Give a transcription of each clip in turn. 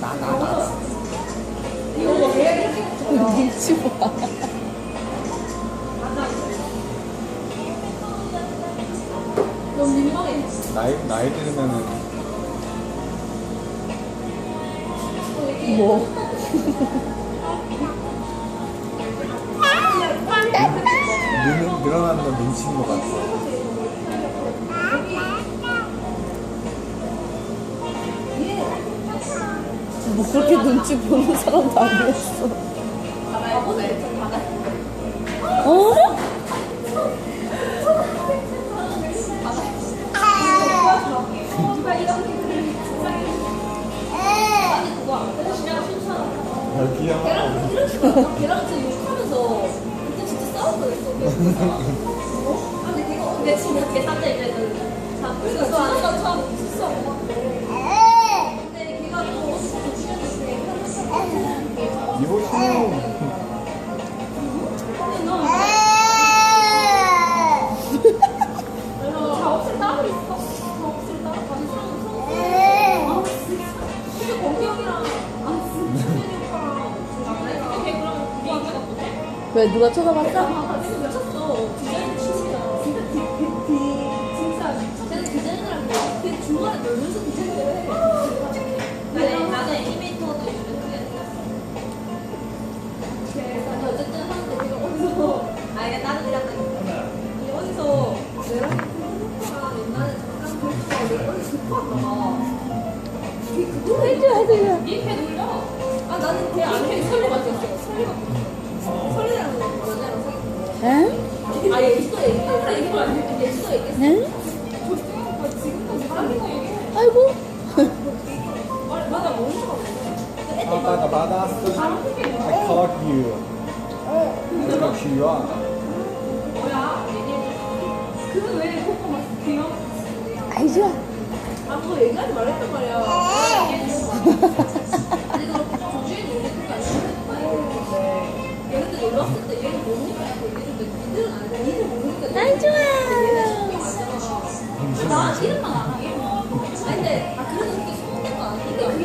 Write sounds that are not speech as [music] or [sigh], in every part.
나나나 이거 뭐 해야겠지? [laughs] 눈치 나이 나이 들면은 뭐? 늘, 늘어나는 건 눈치인 것 같아. 뭐 그렇게 눈치 보는 사람도 아니었어. 어? 아, 귀여워. 걔랑 진짜 욕하면서 그때 진짜 싸울 뻔했어. 아, 근데 걔가 근데 진짜 걔 상자 이제는 다 그래서 진짜 참 진짜 근데 걔가 또 이거 신호. 작업실 따로 있어. 왜 누가 쳐다봤어? 아, 미쳤어. 디자인 진짜. 진짜 디, 디, 디, 진짜. 쟤는 디자인이랑 그 중간에 놀면서 디자인을 해. 나는, 나는 애니메이터도 요즘 그래. 그래서 어쨌든 하는데 내가 어디서, 아니, 나는 그냥 이 어디서 내랑 오빠랑 옛날에 잠깐 그랬어. 내가 어디서 듣고 왔나 봐. 걔 그거 해줘야 해줘야. 얘걔 놀려. 아, 나는 걔 아니, 걔 설리 맞았어. 설리 맞았어. 응? 얘기해. 응? 얘기해. 아이고. 아빠가 받았어. 바로 크게 I 뭐. caught you. 내가 귀여워. 아이 좋아. 아, 그거 얘기하지 말랬단 말이야. [laughs] 나 이름만 알아. 아니 근데 아 그래도 그게 소문낸 거 아니니까 그게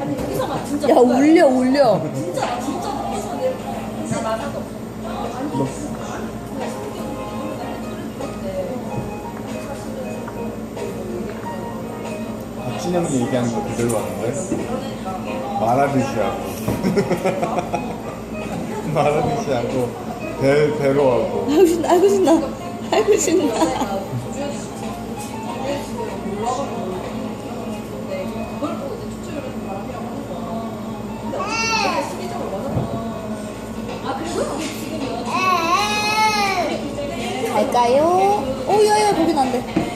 아니 여기서 막 진짜 야 뭔가 울려 울려. 진짜 나 진짜 먹어서 내 진짜 박진영이 얘기하는 거 그대로 하는데? 말하듯이 하고. [laughs] 말하듯이 하고, 배, 배로 하고. 아이고 신나 아이고 신나. 그게 지금 갈까요? 오 야야 거긴 안 돼.